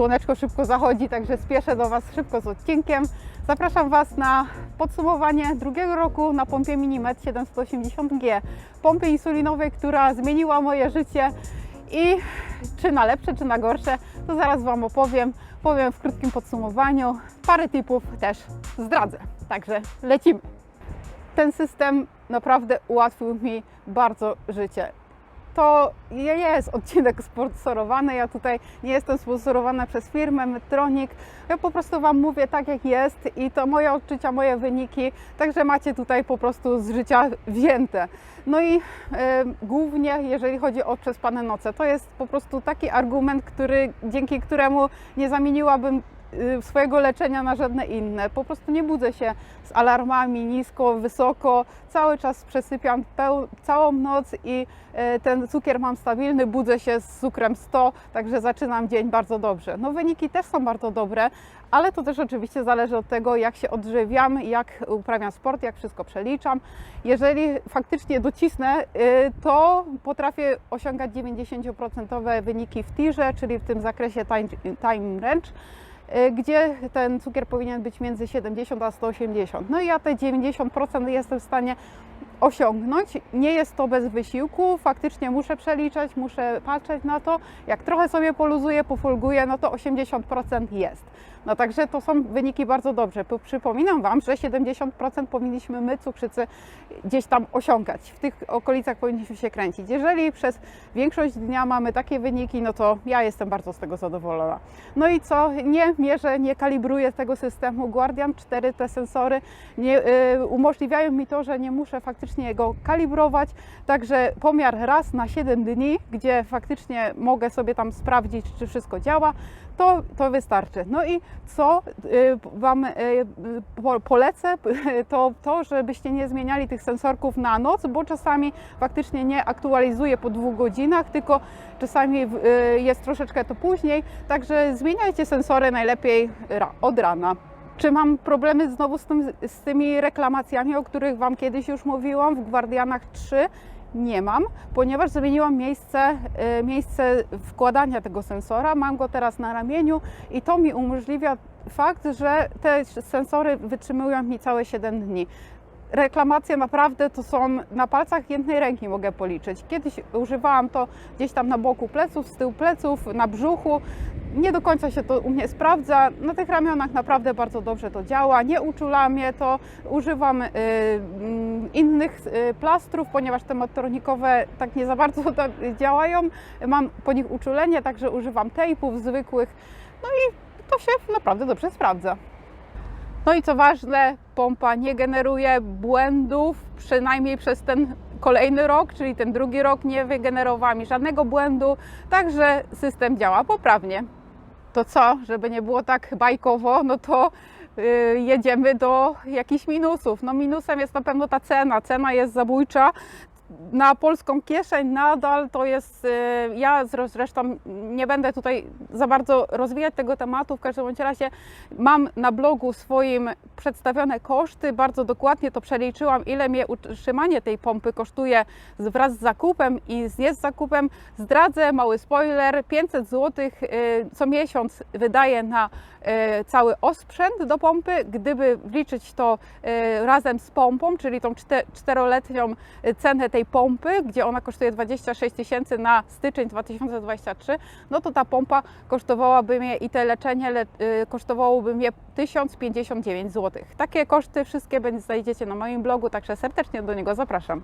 słoneczko szybko zachodzi, także spieszę do Was szybko z odcinkiem. Zapraszam Was na podsumowanie drugiego roku na pompie Minimet 780G, pompy insulinowej, która zmieniła moje życie i czy na lepsze, czy na gorsze, to zaraz Wam opowiem. Powiem w krótkim podsumowaniu. Parę tipów też zdradzę. Także lecimy. Ten system naprawdę ułatwił mi bardzo życie. To jest odcinek sponsorowany. Ja tutaj nie jestem sponsorowana przez firmę Medtronic. Ja po prostu Wam mówię tak, jak jest i to moje odczucia, moje wyniki. Także macie tutaj po prostu z życia wzięte. No i e, głównie, jeżeli chodzi o przespane noce, to jest po prostu taki argument, który, dzięki któremu nie zamieniłabym y, swojego leczenia na żadne inne. Po prostu nie budzę się z alarmami nisko, wysoko, cały czas przesypiam całą noc i e, ten cukier mam stabilny, budzę się z cukrem 100, także zaczynam dzień bardzo dobrze. No wyniki też są bardzo dobre, ale to też oczywiście zależy od tego, jak się odżywiam, jak uprawiam sport, jak wszystko przeliczam. Jeżeli faktycznie docisnę, y, to potrafię osiągać 90% wyniki w tirze, czyli w tym zakresie time, time range y, gdzie ten cukier powinien być między 70 a 180. No i ja te 90% jestem w stanie osiągnąć. Nie jest to bez wysiłku, faktycznie muszę przeliczać, muszę patrzeć na to. Jak trochę sobie poluzuję, pofolguję, no to 80% jest. No także to są wyniki bardzo dobrze. Przypominam Wam, że 70% powinniśmy my, cukrzycy, gdzieś tam osiągać. W tych okolicach powinniśmy się kręcić. Jeżeli przez większość dnia mamy takie wyniki, no to ja jestem bardzo z tego zadowolona. No i co? Nie mierzę, nie kalibruję tego systemu Guardian 4, te sensory nie, y, umożliwiają mi to, że nie muszę faktycznie go kalibrować. Także pomiar raz na 7 dni, gdzie faktycznie mogę sobie tam sprawdzić, czy wszystko działa, to, to wystarczy. No i co y, Wam y, po, polecę, to to, żebyście nie zmieniali tych sensorków na noc, bo czasami faktycznie nie aktualizuję po dwóch godzinach, tylko czasami y, jest troszeczkę to później. Także zmieniajcie sensory najlepiej od rana. Czy mam problemy znowu z, tym, z tymi reklamacjami, o których Wam kiedyś już mówiłam w Guardianach 3? Nie mam, ponieważ zmieniłam miejsce, y, miejsce wkładania tego sensora. Mam go teraz na ramieniu i to mi umożliwia fakt, że te sensory wytrzymują mi całe 7 dni. Reklamacje naprawdę to są na palcach jednej ręki mogę policzyć. Kiedyś używałam to gdzieś tam na boku pleców, z tyłu pleców, na brzuchu. Nie do końca się to u mnie sprawdza. Na tych ramionach naprawdę bardzo dobrze to działa. Nie uczula mnie to. Używam y, mm, innych y, plastrów, ponieważ te motoronikowe tak nie za bardzo tak działają. Mam po nich uczulenie, także używam tejpów zwykłych. No i to się naprawdę dobrze sprawdza. No i co ważne, pompa nie generuje błędów, przynajmniej przez ten kolejny rok, czyli ten drugi rok nie wygenerowała mi żadnego błędu, także system działa poprawnie. To co, żeby nie było tak bajkowo, no to yy, jedziemy do jakichś minusów. No minusem jest na pewno ta cena, cena jest zabójcza. Na polską kieszeń nadal to jest, yy, ja zre- zresztą nie będę tutaj za bardzo rozwijać tego tematu, w każdym razie mam na blogu swoim przedstawione koszty, bardzo dokładnie to przeliczyłam, ile mnie utrzymanie tej pompy kosztuje wraz z zakupem i z z zakupem. Zdradzę, mały spoiler, 500 zł co miesiąc wydaję na y, cały osprzęt do pompy. Gdyby wliczyć to y, razem z pompą, czyli tą czte- czteroletnią y, cenę tej pompy, gdzie ona kosztuje 26 tysięcy na styczeń 2023, no to ta pompa kosztowałaby mnie i te leczenie le, y, kosztowałoby mnie 1059 zł. Takie koszty wszystkie znajdziecie na moim blogu, także serdecznie do niego zapraszam.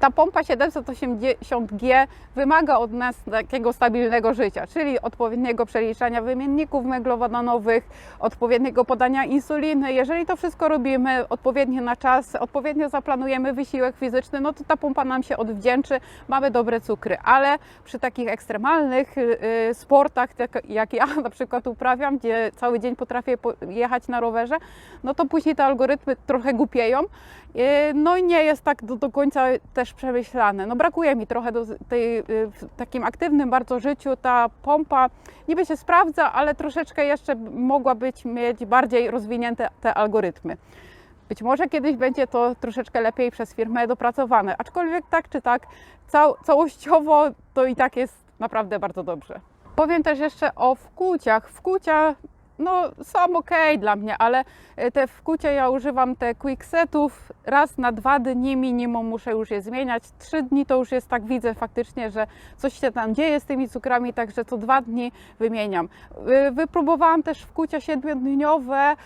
Ta pompa 780G wymaga od nas takiego stabilnego życia, czyli odpowiedniego przeliczania wymienników węglowodanowych, odpowiedniego podania insuliny. Jeżeli to wszystko robimy odpowiednio na czas, odpowiednio zaplanujemy wysiłek fizyczny, no to ta pompa nam się odwdzięczy, mamy dobre cukry, ale przy takich ekstremalnych y, y, sportach, tak jak ja na przykład uprawiam, gdzie cały dzień potrafię po- jechać na rowerze, no to później te algorytmy trochę głupieją. Y, No i nie jest tak do, do końca też przemyślane. No brakuje mi trochę do tej, y, w takim aktywnym bardzo życiu. Ta pompa niby się sprawdza, ale troszeczkę jeszcze mogła być mieć bardziej rozwinięte te algorytmy. Być może kiedyś będzie to troszeczkę lepiej przez firmę dopracowane, aczkolwiek tak czy tak, cał, całościowo to i tak jest naprawdę bardzo dobrze. Powiem też jeszcze o wkłuciach. Wkłucia no, są ok dla mnie, ale e, te wkłucia ja używam te quicksetów raz na dwa dni minimum muszę już je zmieniać. Trzy dni to już jest tak widzę faktycznie, że coś się tam dzieje z tymi cukrami, także co dwa dni wymieniam. E, Wypróbowałam też wkłucia siedmiodniowe.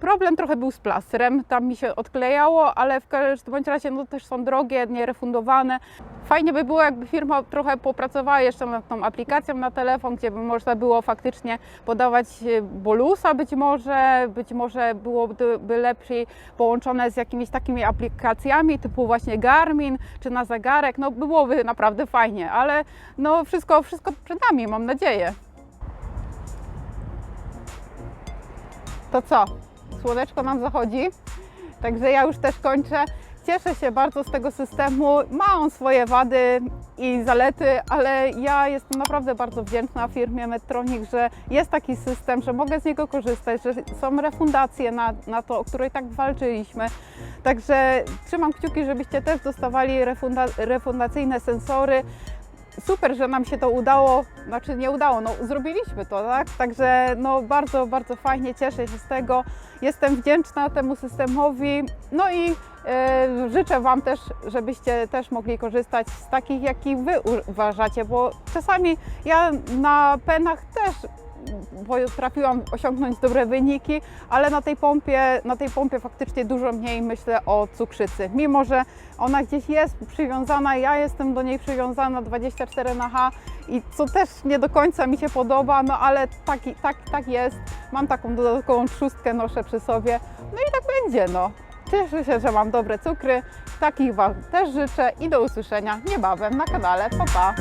Problem trochę był z plastrem, tam mi się odklejało, ale w każdym bądź razie no, też są drogie, nierefundowane. Fajnie by było, jakby firma trochę popracowała jeszcze nad tą aplikacją na telefon, gdzie by można było faktycznie podawać e, bolusa być może, być może byłoby by lepiej połączone z jakimiś takimi aplikacjami typu właśnie Garmin czy na zegarek, no byłoby naprawdę fajnie, ale no wszystko, wszystko przed nami, mam nadzieję. To co? Słoneczko nam zachodzi, także ja już też kończę. Cieszę się bardzo z tego systemu. Ma on swoje wady i zalety, ale ja jestem naprawdę bardzo wdzięczna firmie Medtronic, że jest taki system, że mogę z niego korzystać, że są refundacje na, na to, o której tak walczyliśmy. Także trzymam kciuki, żebyście też dostawali refunda, refundacyjne sensory super, że nam się to udało, znaczy nie udało, no zrobiliśmy to, tak? Także no bardzo, bardzo fajnie, cieszę się z tego. Jestem wdzięczna temu systemowi, no i e, życzę Wam też, żebyście też mogli korzystać z takich, jakich Wy uważacie, bo czasami ja na penach też potrafiłam osiągnąć dobre wyniki, ale na tej pompie, na tej pompie faktycznie dużo mniej myślę o cukrzycy. Mimo, że ona gdzieś jest przywiązana, ja jestem do niej przywiązana 24 na H i co też nie do końca mi się podoba, no ale tak, tak, tak jest. Mam taką dodatkową trzustkę, noszę przy sobie, no i tak będzie, no. Cieszę się, że mam dobre cukry, takich Wam też życzę i do usłyszenia niebawem na kanale. Pa, pa!